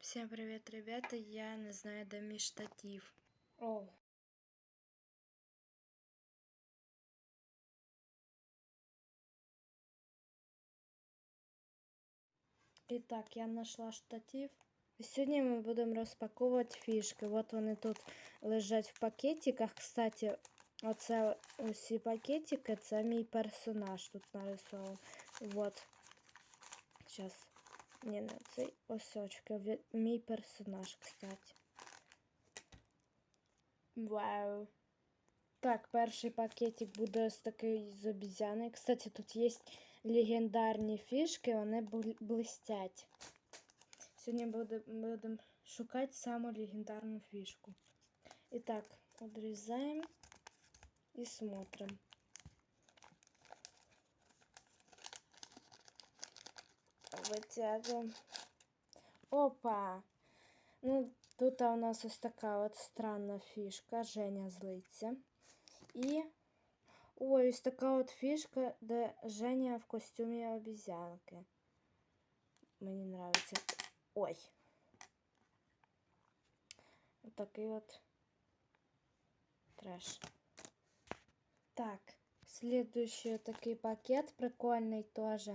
Всем привет, ребята. Я не знаю, де мій штатив. О. І так, я знайшла штатив. І сьогодні ми будемо розпаковувати фішки. От вони тут лежать в пакетиках. Кстати, оце усі пакетики, це мій персонаж тут нарисований. Вот. Сейчас. Ні, не цей осьочка. Ві- Мій персонаж, кстати. Вау. Так, перший пакетик буде ось такий з обізяни. Кстати, тут є легендарні фішки, вони бл- блистять. Сьогодні будемо шукати саму легендарну фішку. І так, відрізаємо і смотрим. Витягуємо. Опа! Ну, тут у нас ось така от странна фішка. Женя злиться. І ой, ось така от фішка, де Женя в костюмі обізянки. Мені нравиться. Ой. Такий от треш. Так, слідуючий такий пакет прикольний теж.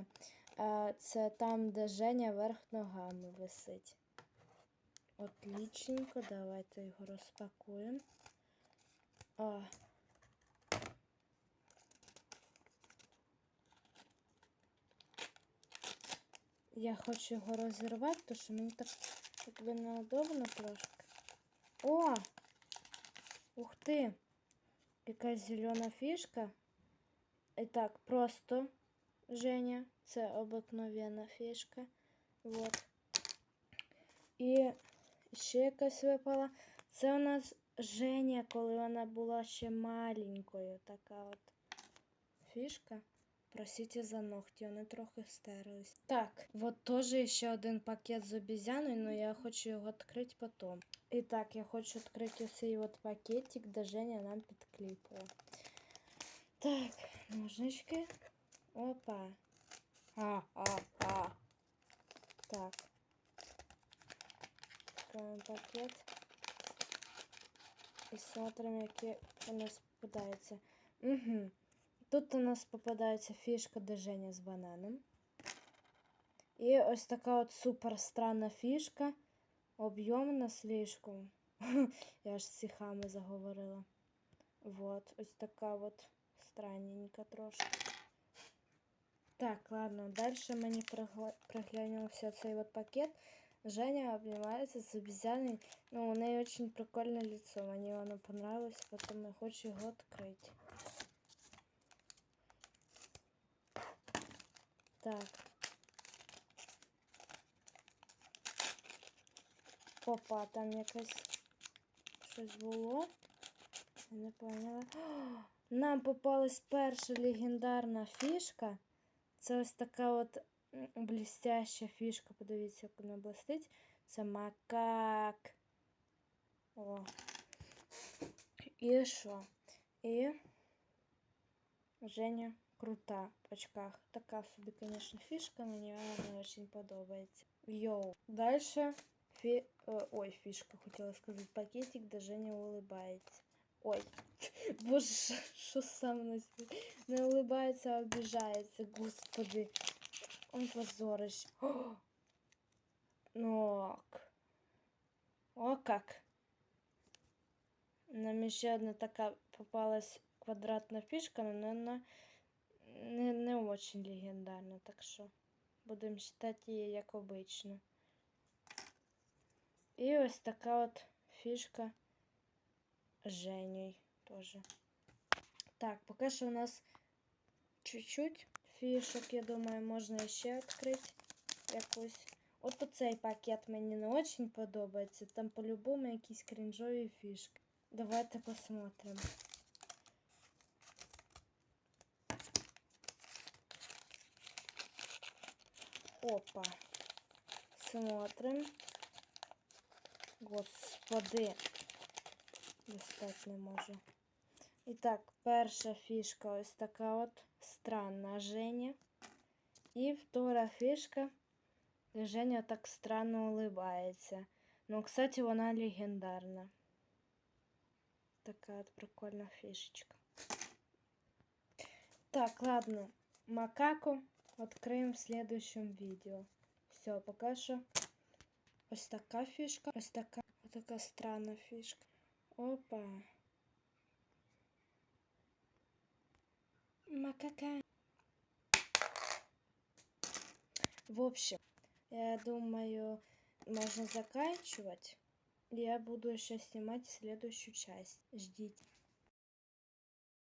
Це там, де Женя верх ногами висить. Отлічненько, давайте його розпакуємо. Я хочу його розірвати, тому що мені так якби неудобно трошки. О! Ух ти! Якась зелена фішка. І так, просто Женя. Це обикновенна фішка. Вот. І ще якась випала. Це у нас Женя, коли вона була ще маленькою. Така от фішка. Простите за ногті, вони трохи стерлись. Так, от теж ще один пакет з обізяною, але я хочу його відкрити потім. І так, я хочу відкрити оцей от пакетик, де Женя нам підкліпала. Так, ножнички. Опа. А, а, а. Так. Пакет. І смотрим, які у нас попадаються. Угу. Тут у нас попадається фішка держання з бананом. І ось така от супер странна фішка. Об'ємна слишком. Я ж з цихами заговорила. Вот, ось така от странненька трошки. Так, ладно, дальше мені пригла- приглянувся цей вот пакет. Женя обнимается с обезьяной. Ну, у нее очень прикольное лицо. Мне оно понравилось, поэтому я хочу его открыть. Так. Опа, там якесь щось було. Я не поняла. Нам попалась перша легендарна фішка. Це ось така от м, блістяща фішка. Подивіться, як вона блистить. Це макак. О. І що? І Женя крута в очках. Така собі, звісно, фішка, мені вона не дуже подобається. Йоу. Дальше фі... е, Ой, фішка, хотіла сказати, пакетик, де Женя улыбається. Ой, боже, що- що саме на світі? Не улыбається, а обіжається, господи. Он позорище. О! Ну ок. О как. Нам ще одна така попалась квадратна фішка, но вона не, не очень легендарна, так що будемо вважати її як обично. І ось така от фішка Женей теж. Так, поки що у нас чуть-чуть фішок, я думаю, можна ще відкрити якусь. От оцей пакет мені не очень подобається. Там по-любому якісь крінжові фішки. Давайте посмотрим. Опа. Смотрим. Господи. Достать не можу. І так, перша фішка ось така от странна Женя. І втора фішка І Женя так странно улыбається. Ну, кстати, вона легендарна. Така от прикольна фішечка. Так, ладно. Макаку відкриємо в следующем відео. Все, поки що. Ось така фішка. Ось така. Ось така странна фішка. Опа. Макака. В общем, я думаю, можно заканчивать. Я буду еще снимать следующую часть. Ждите.